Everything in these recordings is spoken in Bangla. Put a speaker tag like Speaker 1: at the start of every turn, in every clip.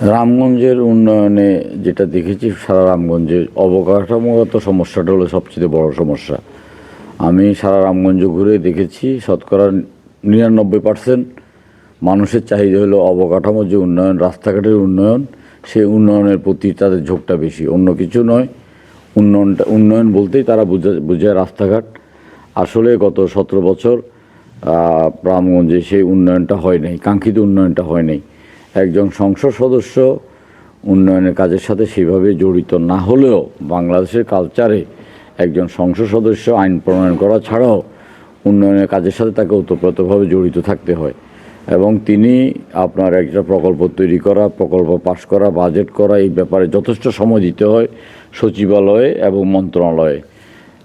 Speaker 1: রামগঞ্জের উন্নয়নে যেটা দেখেছি, সারা রামগঞ্জে অবকাঠামোগত সমস্যাটা হলো সবচেয়ে বড় সমস্যা। আমি সারা রামগঞ্জ ঘুরে দেখেছি, শতকরা নিরানব্বই পার্সেন্ট মানুষের চাহিদা হলো অবকাঠামো, যে উন্নয়ন, রাস্তাঘাটের উন্নয়ন, সেই উন্নয়নের প্রতি তাদের ঝোঁকটা বেশি। অন্য কিছু নয়, উন্নয়নটা, উন্নয়ন বলতেই তারা বুঝে বুঝায় রাস্তাঘাট। আসলে গত সতেরো বছর রামগঞ্জে সেই উন্নয়নটা হয় নাই, কাঙ্ক্ষিত উন্নয়নটা হয় নাই। একজন সংসদ সদস্য উন্নয়নের কাজের সাথে সেভাবে জড়িত না হলেও বাংলাদেশের কালচারে একজন সংসদ সদস্য আইন প্রণয়ন করা ছাড়াও উন্নয়নের কাজের সাথে তাকে ওতপ্রোতভাবে জড়িত থাকতে হয়। এবং তিনি আপনার একটা প্রকল্প তৈরি করা, প্রকল্প পাশ করা বাজেট করা, এই ব্যাপারে যথেষ্ট সময় দিতে হয় সচিবালয়ে এবং মন্ত্রণালয়ে।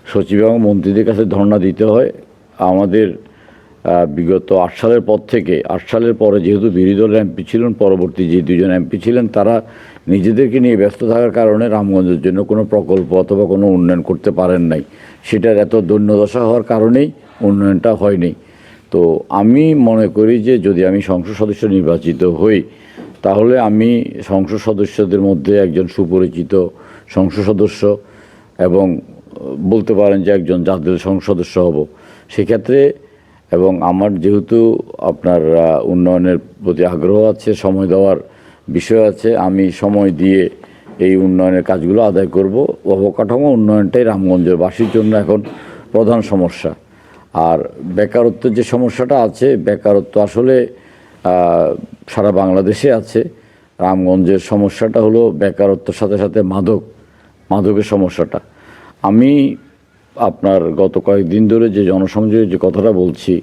Speaker 1: সচিব এবং মন্ত্রীদের কাছে ধর্ণা দিতে হয়। আমাদের বিগত আট সালের পর থেকে, আট সালের পরে যেহেতু বিরোধী দলের এমপি ছিলেন, পরবর্তী যে দুজন এমপি ছিলেন, তারা নিজেদেরকে নিয়ে ব্যস্ত থাকার কারণে রামগঞ্জের জন্য কোনো প্রকল্প অথবা কোনো উন্নয়ন করতে পারেন নাই। সেটার এত দৈন্যদশা হওয়ার কারণেই উন্নয়নটা হয়নি। তো আমি মনে করি যে যদি আমি সংসদ সদস্য নির্বাচিত হই, তাহলে আমি সংসদ সদস্যদের মধ্যে একজন সুপরিচিত সংসদ সদস্য এবং বলতে পারেন যে একজন জাতীয় সংসদ সদস্য হব। সেক্ষেত্রে এবং আমার যেহেতু আপনার উন্নয়নের প্রতি আগ্রহ আছে, সময় দেওয়ার বিষয় আছে, আমি সময় দিয়ে এই উন্নয়নের কাজগুলো আদায় করব। অবকাঠামো উন্নয়নটাই রামগঞ্জের বাসীর জন্য এখন প্রধান সমস্যা। আর বেকারত্বের যে সমস্যাটা আছে, বেকারত্ব আসলে সারা বাংলাদেশে আছে। রামগঞ্জের সমস্যাটা হলো বেকারত্বের সাথে সাথে মাদক, মাদকের সমস্যাটা। আমি আপনার গত কয়েকদিন ধরে যে জনসংযোগের যে কথাটা বলছি,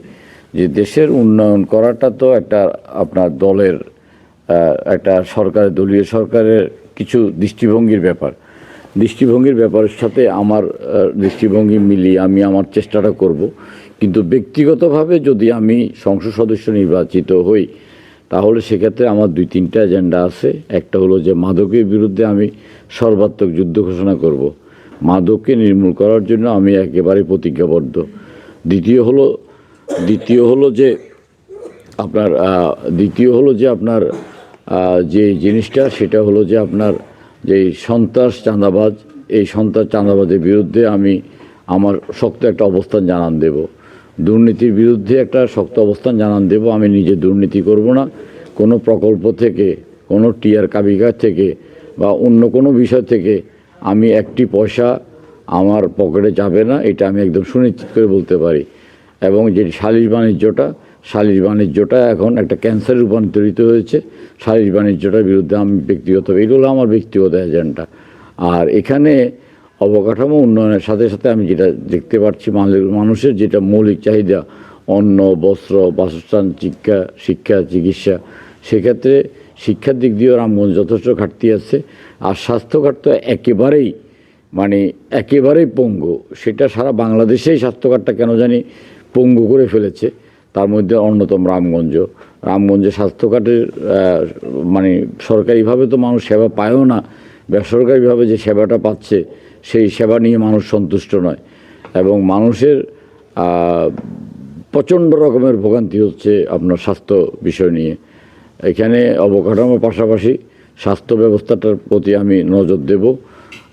Speaker 1: যে দেশের উন্নয়ন করাটা তো একটা আপনার দলের একটা সরকারের, দলীয় সরকারের কিছু দৃষ্টিভঙ্গির ব্যাপার। দৃষ্টিভঙ্গির ব্যাপারের সাথে আমার দৃষ্টিভঙ্গি মিলিয়ে আমি আমার চেষ্টাটা করব। কিন্তু ব্যক্তিগতভাবে যদি আমি সংসদ সদস্য নির্বাচিত হই, তাহলে সেক্ষেত্রে আমার দুই তিনটা এজেন্ডা আছে। একটা হলো যে মাদকের বিরুদ্ধে আমি সর্বাত্মক যুদ্ধ ঘোষণা করব। মাদককে নির্মূল করার জন্য আমি একেবারে প্রতিজ্ঞাবদ্ধ। দ্বিতীয় হলো দ্বিতীয় হলো যে আপনার দ্বিতীয় হলো যে আপনার যে জিনিসটা, সেটা হলো যে আপনার যে সন্ত্রাস চাঁদাবাজ, এই সন্ত্রাস চাঁদাবাজের বিরুদ্ধে আমি আমার শক্ত একটা অবস্থান জানান দেব। দুর্নীতির বিরুদ্ধে একটা শক্ত অবস্থান জানান দেব, আমি নিজে দুর্নীতি করব না। কোনো প্রকল্প থেকে, কোনো টিয়ার কাবিকার থেকে বা অন্য কোনো বিষয় থেকে আমি একটি পয়সা আমার পকেটে যাবে না, এটা আমি একদম সুনিশ্চিত করে বলতে পারি। এবং যে শালিশ বাণিজ্যটা শালিশ বাণিজ্যটা এখন একটা ক্যান্সারে রূপান্তরিত হয়েছে। শালিশ বাণিজ্যটার বিরুদ্ধে আমি ব্যক্তিগত, এগুলো আমার ব্যক্তিগত এজেন্ডা। আর এখানে অবকাঠামো উন্নয়নের সাথে সাথে আমি যেটা দেখতে পাচ্ছি মানু- মানুষের যেটা মৌলিক চাহিদা, অন্ন, বস্ত্র, বাসস্থান, শিক্ষা শিক্ষা, চিকিৎসা, সেক্ষেত্রে শিক্ষার দিক দিয়েও রামগঞ্জ যথেষ্ট ঘাটতি আছে আর স্বাস্থ্যঘাট তো একেবারেই মানে একেবারেই পঙ্গু। সেটা সারা বাংলাদেশেই স্বাস্থ্যকার্ডটা কেন জানি পঙ্গু করে ফেলেছে। তার মধ্যে অন্যতম রামগঞ্জ। রামগঞ্জে স্বাস্থ্যকার্ডের আহ, মানে সরকারিভাবে তো মানুষ সেবা পায়ও না। বেসরকারিভাবে যে সেবাটা পাচ্ছে সেই সেবা নিয়ে মানুষ সন্তুষ্ট নয়। এবং মানুষের প্রচণ্ড রকমের ভোগান্তি হচ্ছে আপনার স্বাস্থ্য বিষয় নিয়ে। এখানে অবকাঠামোর পাশাপাশি স্বাস্থ্য ব্যবস্থাটার প্রতি আমি নজর দেব।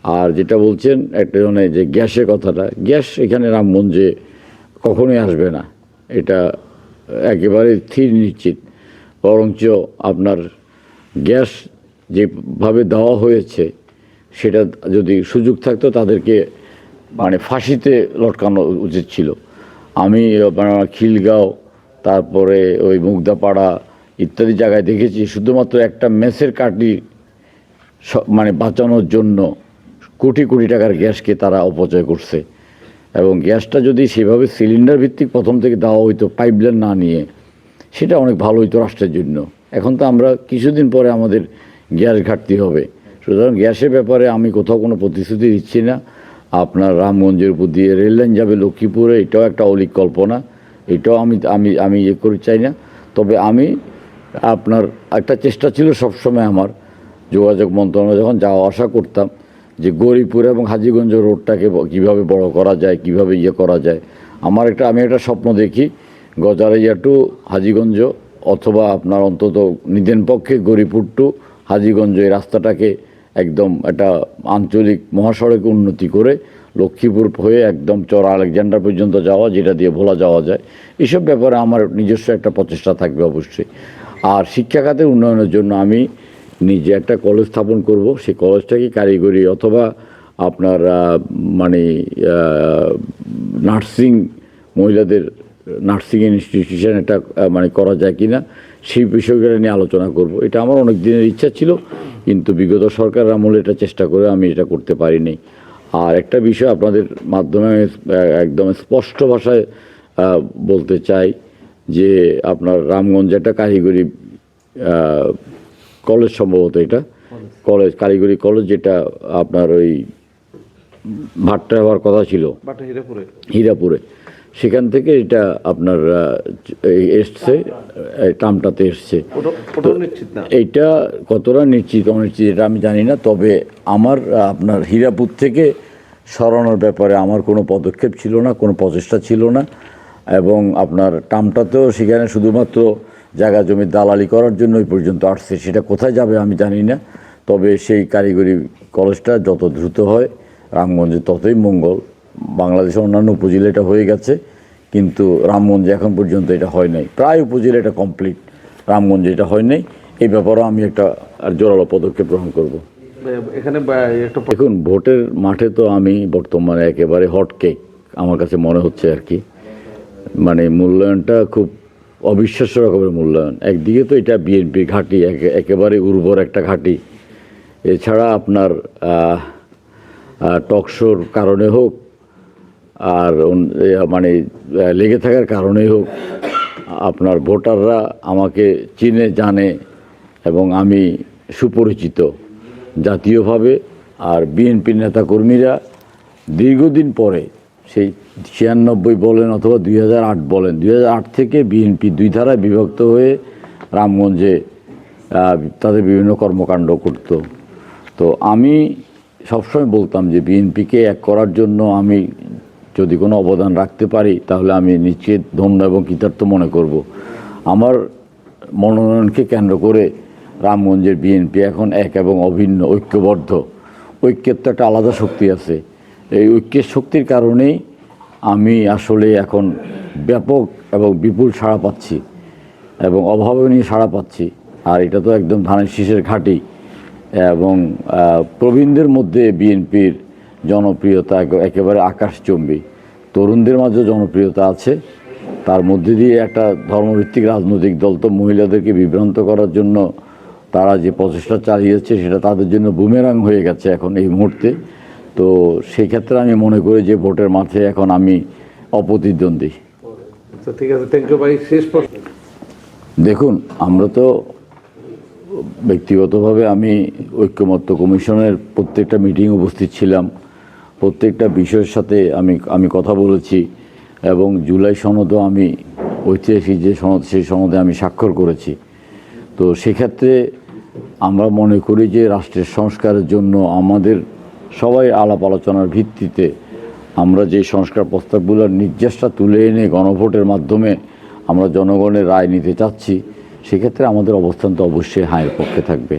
Speaker 1: আর যেটা বলছেন, একটা জনে যে গ্যাসের কথাটা, গ্যাস এখানে রামগঞ্জে কখনোই আসবে না। এটা একেবারে স্থির নিশ্চিত। বরঞ্চ আপনার গ্যাস যেভাবে দেওয়া হয়েছে, সেটা যদি সুযোগ থাকতো, তাদেরকে মানে ফাঁসিতে লটকানো উচিত ছিল। আমি আপনার খিলগাঁও, তারপরে ওই মুগদাপাড়া ইত্যাদি জায়গায় দেখেছি, শুধুমাত্র একটা মেসের কাটি মানে বাঁচানোর জন্য কোটি কোটি টাকার গ্যাসকে তারা অপচয় করছে। এবং গ্যাসটা যদি সেভাবে সিলিন্ডার ভিত্তিক প্রথম থেকে দেওয়া হইতো, পাইপলাইন না নিয়ে, সেটা অনেক ভালো হইতো রাষ্ট্রের জন্য। এখন তো আমরা কিছুদিন পরে আমাদের গ্যাস ঘাটতি হবে। সুতরাং গ্যাসের ব্যাপারে আমি কোথাও কোনো প্রতিশ্রুতি দিচ্ছি না। আপনার রামগঞ্জের উপর দিয়ে রেললাইন যাবে লক্ষ্মীপুরে, এটাও একটা অলিক কল্পনা। এটাও আমি আমি আমি ইয়ে করে চাই না। তবে আমি আপনার একটা চেষ্টা ছিল সবসময় আমার, যোগাযোগ মন্ত্রণালয় যখন যাওয়া আসা করতাম যে গরিপুর এবং হাজিগঞ্জ রোডটাকে কীভাবে বড় করা যায়, কীভাবে ইয়ে করা যায়। আমার একটা, আমি একটা স্বপ্ন দেখি, গজারিয়া টু হাজিগঞ্জ অথবা আপনার অন্তত নিদেন পক্ষে গরিপুর টু হাজিগঞ্জ এই রাস্তাটাকে একদম একটা আঞ্চলিক মহাসড়কে উন্নতি করে লক্ষ্মীপুর হয়ে একদম চর আলেকজান্ডার পর্যন্ত যাওয়া, যেটা দিয়ে ভোলা যাওয়া যায়। এসব ব্যাপারে আমার নিজস্ব একটা প্রচেষ্টা থাকবে অবশ্যই। আর শিক্ষা খাতের উন্নয়নের জন্য আমি নিজে একটা কলেজ স্থাপন করব। সেই কলেজটাকে কারিগরি অথবা আপনার মানে নার্সিং, মহিলাদের নার্সিং ইনস্টিটিউশন একটা মানে করা যায় কি না সেই বিষয়গুলো নিয়ে আলোচনা করব। এটা আমার অনেক দিনের ইচ্ছা ছিল, কিন্তু বিগত সরকার আমলে এটা চেষ্টা করে আমি এটা করতে পারিনি। আর একটা বিষয় আপনাদের মাধ্যমে একদম স্পষ্ট ভাষায় বলতে চাই যে আপনার রামগঞ্জ একটা কারিগরি কলেজ সম্ভবত এটা। কলেজ। কারিগরি কলেজ যেটা আপনার ওই ভাট্টা হওয়ার কথা ছিল।
Speaker 2: হিরাপুরে।
Speaker 1: হীরাপুরে। সেখান থেকে এটা আপনার এসছে টামটাতে এসছে। এইটা কতটা নিশ্চিত অনিশ্চিত এটা আমি জানি না তবে আমার আপনার হীরাপুর থেকে সরানোর ব্যাপারে আমার কোনো পদক্ষেপ ছিল না কোনো প্রচেষ্টা ছিল না। এবং আপনার টামটাতেও সেখানে শুধুমাত্র জায়গা জমি দালালি করার জন্য ওই পর্যন্ত আসছে। সেটা কোথায় যাবে আমি জানি না। তবে সেই কারিগরি কলেজটা যত দ্রুত হয় রামগঞ্জে ততই মঙ্গল। বাংলাদেশের অন্যান্য উপজেলা এটা হয়ে গেছে কিন্তু রামগঞ্জে এখন পর্যন্ত এটা হয় নাই। প্রায় উপজেলা এটা কমপ্লিট রামগঞ্জে এটা হয় নাই। এই ব্যাপারেও আমি একটা আর জোরালো পদক্ষেপ গ্রহণ করব।
Speaker 2: এখানে একটা
Speaker 1: দেখুন ভোটের মাঠে তো আমি বর্তমানে একেবারে হট কেক আমার কাছে মনে হচ্ছে আর কি। মানে মূল্যায়নটা খুব অবিশ্বাস্য রকমের মূল্যায়ন। একদিকে তো এটা বিএনপি ঘাঁটি, একে- একেবারে উর্বর একটা ঘাঁটি। এছাড়া আপনার টকশোর কারণে হোক, আর মানে লেগে থাকার কারণেই হোক, আপনার ভোটাররা আমাকে চিনে, জানে এবং আমি সুপরিচিত জাতীয়ভাবে। আর বিএনপি নেতাকর্মীরা দীর্ঘদিন পরে সেই ছিয়ানব্বই বলেন অথবা দুই হাজার আট বলেন, দুই হাজার আট থেকে বিএনপি দুই ধারায় বিভক্ত হয়ে রামগঞ্জে তাদের বিভিন্ন কর্মকাণ্ড করত। তো আমি সবসময় বলতাম যে বিএনপিকে এক করার জন্য আমি যদি কোনো অবদান রাখতে পারি, তাহলে আমি নিশ্চিত ধন্য এবং কৃতার্থ মনে করব। আমার মনোনয়নকে কেন্দ্র করে রামগঞ্জের বিএনপি এখন এক এবং অভিন্ন, ঐক্যবদ্ধ। ঐক্যের তো একটা আলাদা শক্তি আছে। এই ঐক্যের শক্তির কারণেই আমি আসলে এখন ব্যাপক এবং বিপুল সাড়া পাচ্ছি এবং অভাবনীয় সাড়া পাচ্ছি। আর এটা তো একদম ধানের শীষের ঘাঁটি এবং প্রবীণদের মধ্যে বিএনপির জনপ্রিয়তা একে- একেবারে আকাশচম্বী। তরুণদের মাঝেও জনপ্রিয়তা আছে। তার মধ্যে দিয়ে একটা ধর্মভিত্তিক রাজনৈতিক দল তো মহিলাদেরকে বিভ্রান্ত করার জন্য তারা যে প্রচেষ্টা চালিয়েছে সেটা তাদের জন্য বুমেরাং হয়ে গেছে এখন এই মুহূর্তে। তো সেই ক্ষেত্রে আমি মনে করি যে ভোটের মাঠে এখন আমি অপ্রতিদ্বন্দ্বী।
Speaker 2: আচ্ছা ঠিক আছে থ্যাংক ইউ ভাই। শেষ প্রশ্ন।
Speaker 1: দেখুন আমরা তো ব্যক্তিগতভাবে আমি ঐক্যমত্য কমিশনের প্রত্যেকটা মিটিং উপস্থিত ছিলাম। প্রত্যেকটা বিষয়ের সাথে আমি আমি কথা বলেছি এবং জুলাই সনদও আমি ঐতিহাসিক যে সনদ সেই সনদে আমি স্বাক্ষর করেছি। তো সেক্ষেত্রে আমরা মনে করি যে রাষ্ট্রের সংস্কারের জন্য আমাদের সবাই আলাপ আলোচনার ভিত্তিতে আমরা যে সংস্কার প্রস্তাবগুলোর নির্যাসটা তুলে এনে গণভোটের মাধ্যমে আমরা জনগণের রায় নিতে চাচ্ছি, সেক্ষেত্রে আমাদের অবস্থান তো অবশ্যই হায়ের পক্ষে থাকবে।